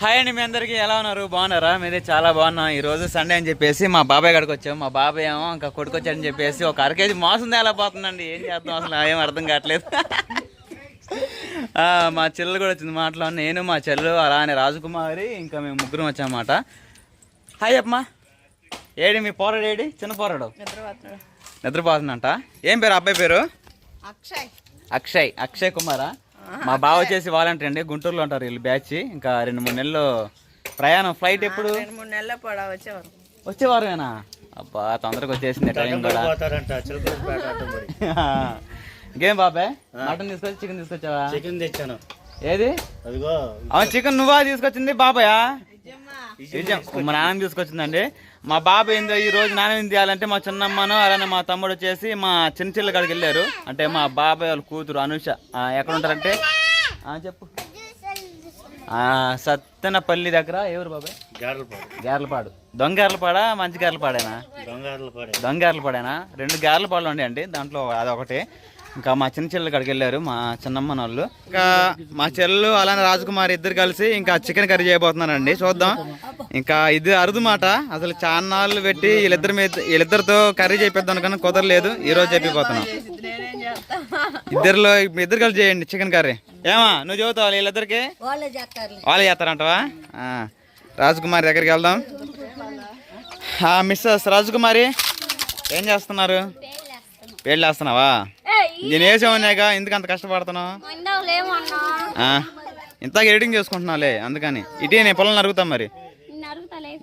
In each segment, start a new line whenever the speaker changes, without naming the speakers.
Hi అండి మీ అందరికీ ఎలా ఉన్నారు? బాగున్నారా? మీదే చాలా బాగున్నాం. ఈ రోజు సండే అని చెప్పేసి మా బాబాయ్ గడికి వచ్చాం. మా బాబాయ్ ఏమో ఇంకా కొడుకొచ్చాడని చెప్పేసి ఒక అర కేజీ మోసం ఎలా పోతుందండి? ఏం చేస్తాం అసలు? ఏం అర్థం కావట్లేదు. మా చెల్లెలు కూడా వచ్చింది మాటలో నేను మా చెల్లెలు అలానే రాజకుమారి ఇంకా మేము ముగ్గురం వచ్చామన్నమాట. హాయ్ చెప్పమ్మా ఏడి మీ పోరాడు ఏడి? చిన్న పోరాడు. నిద్రపోతుందంట ఏం పేరు? అబ్బాయి పేరు?
అక్షయ్.
అక్షయ్. అక్షయ్ కుమారా? మా బావ వచ్చేసి వాలంటీర్ అండి. గుంటూరులో ఉంటారు వీళ్ళు బ్యాచ్. ఇంకా రెండు మూడు నెలలు ప్రయాణం ఫ్లైట్ ఎప్పుడు?
రెండు మూడు నెలల పడా వచ్చేవారు.
వచ్చేవారేనా అబ్బా తొందరగా వచ్చేసింది టైం కూడా. ఇంకేం బాబాయ్ మటన్ తీసుకొచ్చి చికెన్ తీసుకొచ్చావా?
చికెన్ తెచ్చాను.
ఏది?
అదిగో.
చికెన్ నువ్వా తీసుకొచ్చింది బాబాయా? మా నాన్న తీసుకొచ్చిందండి. మా బాబాయ్ ఏందో ఈ రోజు నాన్న ఏం చేయాలంటే మా చిన్నమ్మను అలానే మా తమ్ముడు వచ్చేసి మా చిన్న చిల్ల కాడికి వెళ్ళారు. అంటే మా బాబాయ్ వాళ్ళ కూతురు అనుష. ఎక్కడ ఉంటారంటే చెప్పు. ఆ, సత్తెనపల్లి దగ్గర ఎవరు బాబాయ్?
గారెలు పాడు
గేర్లపాడు. దొంగ గేర్లపాడా? మంచి గేర్లపాడేనా?
దొంగలు పాడే
దొంగ గేర్లపాడేనా? రెండు గేర్లపాడు ఉండేయండి దాంట్లో అదొకటి. ఇంకా మా చిన్న చెల్లెలు అక్కడికి వెళ్ళారు మా చిన్నమ్మ వాళ్ళు ఇంకా మా చెల్లెలు అలానే రాజకుమారి ఇద్దరు కలిసి ఇంకా చికెన్ కర్రీ చేయబోతున్నారండి చూద్దాం. ఇంకా ఇది అరుదు మాట అసలు చాన్నాళ్ళు పెట్టి వీళ్ళిద్దరి మీద వీళ్ళిద్దరితో కర్రీ చేపిద్దాం అనుకున్నా కుదరలేదు ఈ రోజు చెప్పిపోతున్నాం ఇద్దరిలో ఇద్దరు కలిసి చేయండి చికెన్ కర్రీ. ఏమా నువ్వు చదువుతావు వీళ్ళిద్దరికి?
వాళ్ళే చేస్తారు
వాళ్ళు చేస్తారంటవా? రాజకుమారి దగ్గరికి వెళ్దాం. మిస్సెస్ రాజకుమారి ఏం చేస్తున్నారు? పేర్లు వేస్తున్నావా? నేను వేసామన్నాక ఎందుకు అంత కష్టపడుతున్నావు? ఆ, ఇంతగా ఎడిటింగ్ చేసుకుంటున్నావులే అందుకని. ఇటే నేను పొలం నరుగుతాం మరి.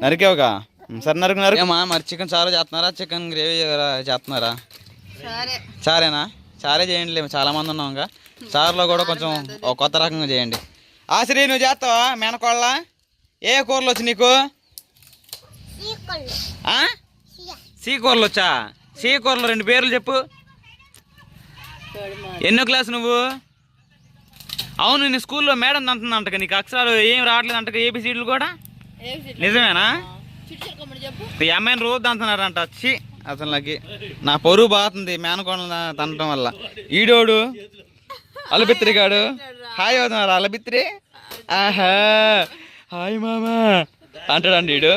నరికేవుగా? సరే నరుకు నరుకేమా మరి చికెన్ చారు చేస్తున్నారా చికెన్ గ్రేవీ చేస్తున్నారా
సరే
చారేనా? చారే చేయండి చాలా మంది ఉన్నాం ఇంకా చారులో కూడా కొంచెం ఒక కొత్త రకంగా చేయండి. ఆశ్రీ నువ్వు చేస్తావా? మేనకోళ్ళ ఏ కూరలు వచ్చి నీకు? ఆ? సీ కూరలు వచ్చా? సీ కూరలు రెండు పేర్లు చెప్పు. ఎన్నో క్లాస్ నువ్వు? అవును నీ స్కూల్లో మేడం అంటుందంట నీకు అక్షరాలు ఏం రావట్లేదు అంట ఏబిసిడ్లు కూడా? నిజమేనా?
చెప్పు.
ఈ అమ్మాయిని రోజు అంటున్నారంట ఛీ అసలు నాకు నా పరువు బాగుంది మేనకోణ తనటం వల్ల. ఈడోడు? అలబిత్రిగాడు హాయ్ అవుతున్నారు అలబిత్రి? ఆహా. హాయ్ మామా. అంటాడండి ఈడు.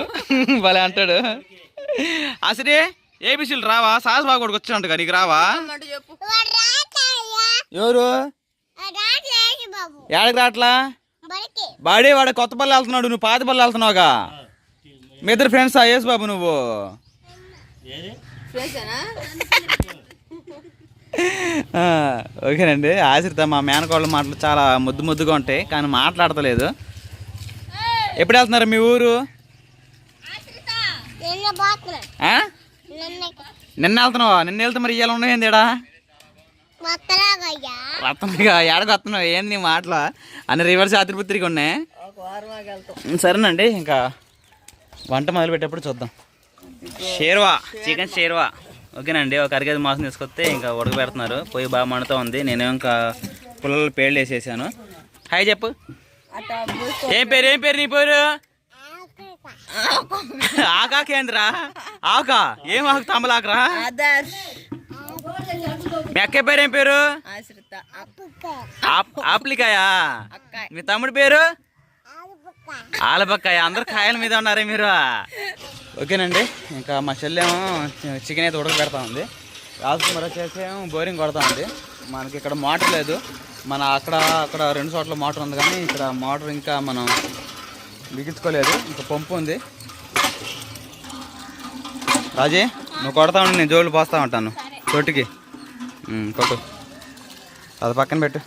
భలే అంటాడు. అసలే ఏబిసీలు రావా? సాస్ బాగా కూడా వచ్చాడంట నీకు రావా?
అంటే చెప్పు.
ఎవరు? ఏడకి రావట్లా? బాడీ వాడు కొత్త పల్లె వెళ్తున్నాడు నువ్వు పాత పల్లె వెళ్తున్నావుగా. మీ ఇద్దరు ఫ్రెండ్సా యేసు బాబు నువ్వు? ఓకేనండి. ఆశ్రిత మా మేనకోళ్ళ మాటలు చాలా ముద్దు ముద్దుగా ఉంటాయి కానీ మాట్లాడతలేదు. ఎప్పుడు వెళ్తున్నారు మీ ఊరు? నిన్న వెళ్తున్నావా? నిన్న వెళ్తే మరి ఇవాళ ఉన్నాయండి ఇడా ఏడకు వస్తున్నావు ఏంది నీ మాటలు? అన్ని రివర్స్ ఆత్రిపుత్రిక ఉన్నాయి. సరేనండి ఇంకా వంట మొదలు పెట్టేప్పుడు చూద్దాం. షేర్వా చికెన్ షేర్వా. ఓకేనండి ఒక అరగేది మాసం తీసుకొస్తే ఇంకా ఉడకబెడుతున్నారు. పొయ్యి బాగా మండుతూ ఉంది. నేను ఇంకా పుల్లలు పేర్లు వేసేసాను. హాయ్ చెప్పు. ఏం పేరు ఏం పేరు నీ పేరు? ఆకాకేంద్రా? ఆకా? ఏం ఆకు తమలాకరా? మీ అక్క పేరు ఏం పేరు? ఆప్లికాయా. మీ తమ్ముడి పేరు? ఆలబక్కాయ అందరు కాయల మీద ఉన్నారే మీరు. ఓకేనండి. ఇంకా మా చెల్లెమో చికెన్ అయితే ఉడక పెడతా ఉంది రాజకుమార్ వచ్చేసి ఏమో బోరింగ్ కొడతా ఉంది. మనకి ఇక్కడ మోటార్ లేదు. మన అక్కడ అక్కడ రెండు చోట్ల మోటార్ ఉంది కానీ ఇక్కడ మోటార్ ఇంకా మనం బిగించుకోలేదు. ఇంకా పంపు ఉంది. రాజీ నువ్వు కొడతా ఉండి నేను జోళ్ళు పోస్తా ఉంటాను. తొట్టికి. ఉమ్, కొట్టు. అది పక్కన పెట్టు.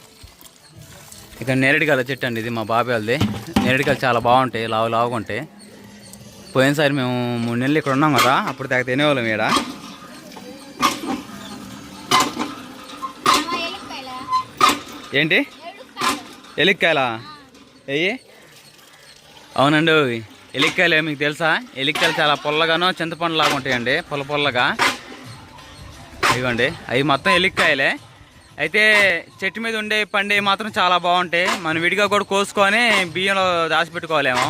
ఇక్కడ నేరేడుకాయల చెట్టు అండి ఇది మా బాబాయ్ వాళ్ళది నేరేడుకాయలు చాలా బాగుంటాయి లావు లావుగా ఉంటాయి. పోయినసారి మేము మూడు నెలలు ఇక్కడ ఉన్నాం కదా అప్పుడు తెగ తినేవాళ్ళం ఇక్కడ ఏంటి? ఎలిక్కాయలా ఎయ్యి అవునండి ఎలిక్కాయలు మీకు తెలుసా? ఎలిక్కాయలు చాలా పొల్లగానో చింతపండు లాగా ఉంటాయండి పొల్ల పొల్లగా. ఇవ్వండి అవి మొత్తం ఎలిక్కాయలే అయితే చెట్టు మీద ఉండే పండే మాత్రం చాలా బాగుంటాయి. మనం విడిగా కూడా కోసుకొని బియ్యంలో దాచిపెట్టుకోవాలేమో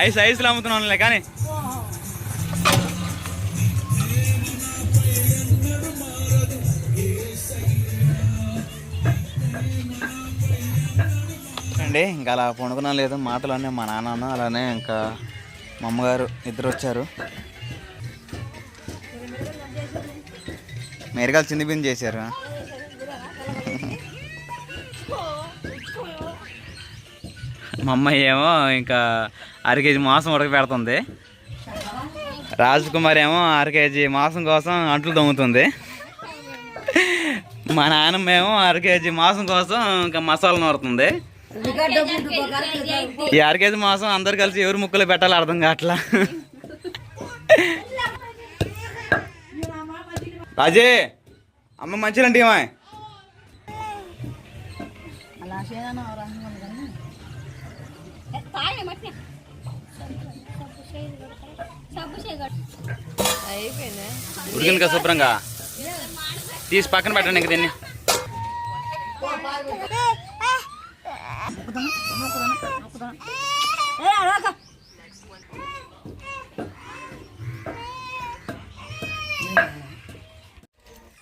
ఐస్ ఐస్లో అమ్ముతున్నాంలే కానీ అండి. ఇంకా అలా పండుకున్నా లేదు. మాటలోనే మా నాన్న అలానే ఇంకా మా అమ్మగారు ఇద్దరు వచ్చారు మేరగాలు చిన్న బింది చేశారు? మా అమ్మాయి ఏమో ఇంకా అర కేజీ మాంసం ఉడక పెడుతుంది. రాజకుమార్ ఏమో అర కేజీ మాంసం కోసం అంట్లు దొంగతుంది. మా నాన్నమ్మ ఏమో అర కేజీ మాంసం కోసం ఇంకా మసాలా నూరుతుంది. ఈ మాసం అందరు కలిసి ఎవరు ముక్కలు పెట్టాలి అర్థం కావట్లా. రాజే అమ్మ మంచిదంటే ఏమా?
అలా
ఉడికింది కదా శుభ్రంగా? తీసి పక్కన పెట్టండి ఇంక దీన్ని.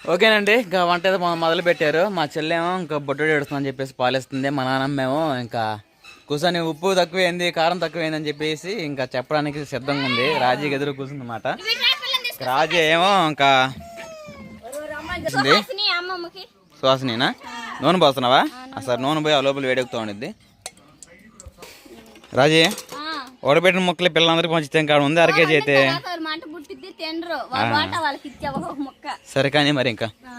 ఓకేనండి ఇంకా వంట ఏదో మొదలు పెట్టారు మా చెల్లెమో ఇంకా బొట్టుడు ఎడుస్తుందని చెప్పేసి పాలేస్తుంది మా నాన్నమ్మేమో ఇంకా కూర్చొని ఉప్పు తక్కువైంది కారం తక్కువైంది అని చెప్పేసి ఇంకా చెప్పడానికి సిద్ధంగా ఉంది. రాజీకి ఎదురు కూర్చుంది అన్నమాట రాజీ ఏమో ఇంకా సుహాసినినా? నూనె పోస్తున్నావా? సరే నూనె పోయి ఆ లోపల వేడెక్కుతూ ఉండిద్ది. రాజీ ఓడబెట్టిన ముక్కలు పిల్లలందరికీ పంచితే ఇంకా ఉంది అర కేజీ అయితే. సరే కానీ మరి ఇంకా.
ఆ.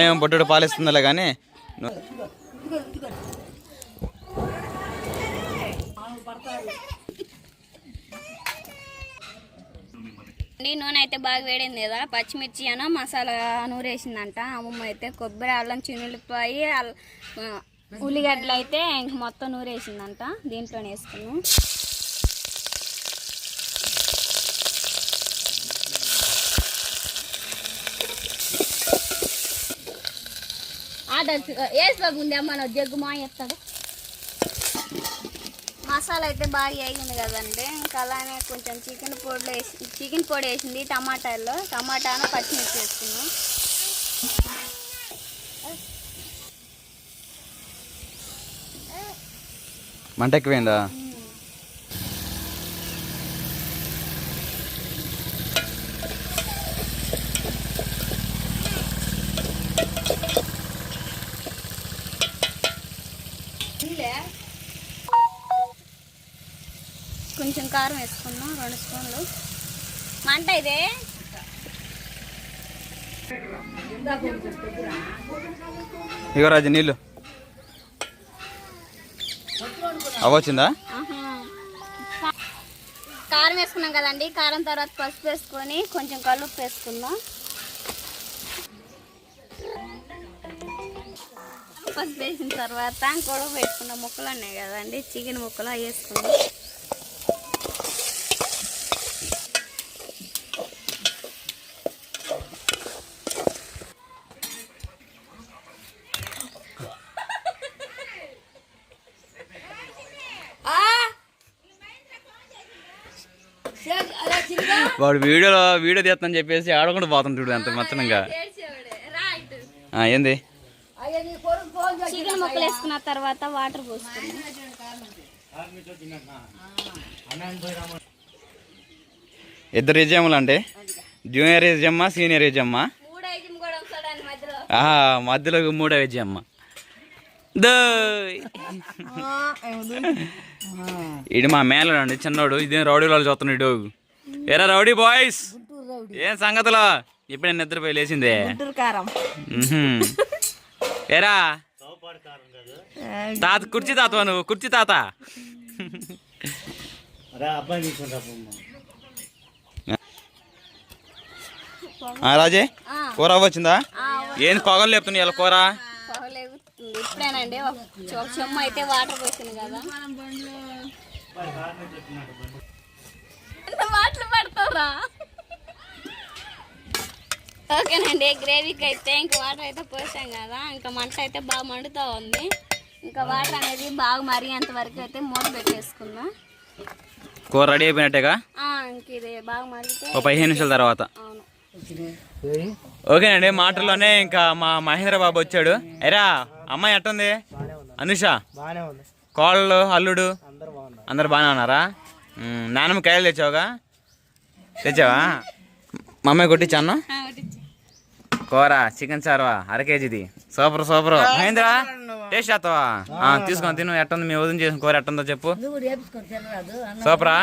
ఏ
బొట్టుడు పాలిస్తుందిలే కానీ.
అండి నూనె అయితే బాగా వేడింది కదా పచ్చిమిర్చి అన మసాలా నూరేసిందంట అమ్మమ్మ అయితే కొబ్బరి అల్లం చిన్నులపాయి అల్- ఉల్లిగడ్డలు అయితే ఇంక మొత్తం నూరేసిందంట. దీంట్లోనే వేసుకున్నాం. ఆర్డర్ వేసుకోక ముందే అమ్మ నా జగ్గు మా ఎత్తాడు మసాలా అయితే బాగా వేగింది కదండి. ఇంకా అలానే కొంచెం చికెన్ పొడిలో వేసి చికెన్ పొడి వేసింది టమాటాల్లో. టమాటాను పచ్చిమిర్చి వేసుకున్నాం.
మంట ఎక్కువైందా
కొంచెం కారం వేసుకున్నాం రెండు స్పూన్లు. మంట ఇదే?
ఇగో రాజు నీళ్ళు. అవ్వచ్చిందా
కారం వేసుకున్నాం కదండి. కారం తర్వాత పసుపు వేసుకొని కొంచెం కలుపు వేసుకుందాం. పసుపు వేసిన తర్వాత గొడవ వేసుకున్న ముక్కలు ఉన్నాయి కదండి. చికెన్ ముక్కలు వేసుకుందాం.
వాడు వీడియోలో వీడియో తీస్తానని చెప్పేసి ఆడకుండా పోతుంటాడు అంత మొత్తంగా ఆ, ఏంది?
చికెన్ ముక్కలు వేసుకున్న తర్వాత వాటర్ పోసుకుందాం
ఇద్దరు యజమ్ములు అంటే? జూనియర్ యజమ్మ సీనియర్
వస్తాడని మధ్యలో.
ఆ, మధ్యలో మూడో యజమ్మ ఇది మా మేనడు అండి చిన్నోడు. ఇదేం రౌడీ వాళ్ళు చూస్తున్నాడు ఏరా రౌడీ బాయ్స్? ఏం సంగతిలో? ఇప్పుడు నేను నిద్రపోయి లేచిందే. ఏరా
సోపాడు కారం కాదు
తాత కుర్చీ తాత నువ్వు? కుర్చీ తాత.
అరే అబ్బాయి తీసుకుంటా
ఆ, రాజే
ఆ,
కూర అవ్వచ్చిందా?
ఆ,
ఏంది పొగలు లేపుతున్నాయి ఇలా కూర
పొగలేగుతుంది. ఇప్పుడేనండి ఒక ఒక చెమ్మ అయితే వాటర్ పోసింది కదా. ఎంత మాటలు పడతారా ఓకేనండి గ్రేవీకి అయితే ఇంక వాటర్ అయితే పోసాం కదా. ఇంకా మంట అయితే బాగా మండుతూ ఉంది. ఇంకా వాటర్ అనేది బాగా మరిగేంత వరకు అయితే మూత పెట్టేసుకుందాం.
కూర రెడీ అయిపోయినట్టేగా?
ఆ, ఇంక ఇది బాగా మరిగితే
ఓ పదిహేను నిమిషాల తర్వాత.
అవును.
ఓకేనండి మాటల్లోనే ఇంకా మా మహేంద్ర బాబు వచ్చాడు. ఎరా అమ్మాయి ఎట్టుంది? అనుష?
బాగానే ఉంది.
కోళ్ళు అల్లుడు?
అందరూ బాగున్నారు.
అందరు బాగానే ఉన్నారా? ఉమ్, నాన్నమ్మ కాయలు తెచ్చావుగా? తెచ్చావా? మా అమ్మాయి కొట్టించాను. కూర చికెన్ చారువా? అర కేజీది. Super super. మహేంద్ర టేస్ట్ చేస్తావా? తీసుకొని తిను. ఎట్టుంది మీ వదిన చేసిన కూర? ఎట్టుందో చెప్పు. సూపరా?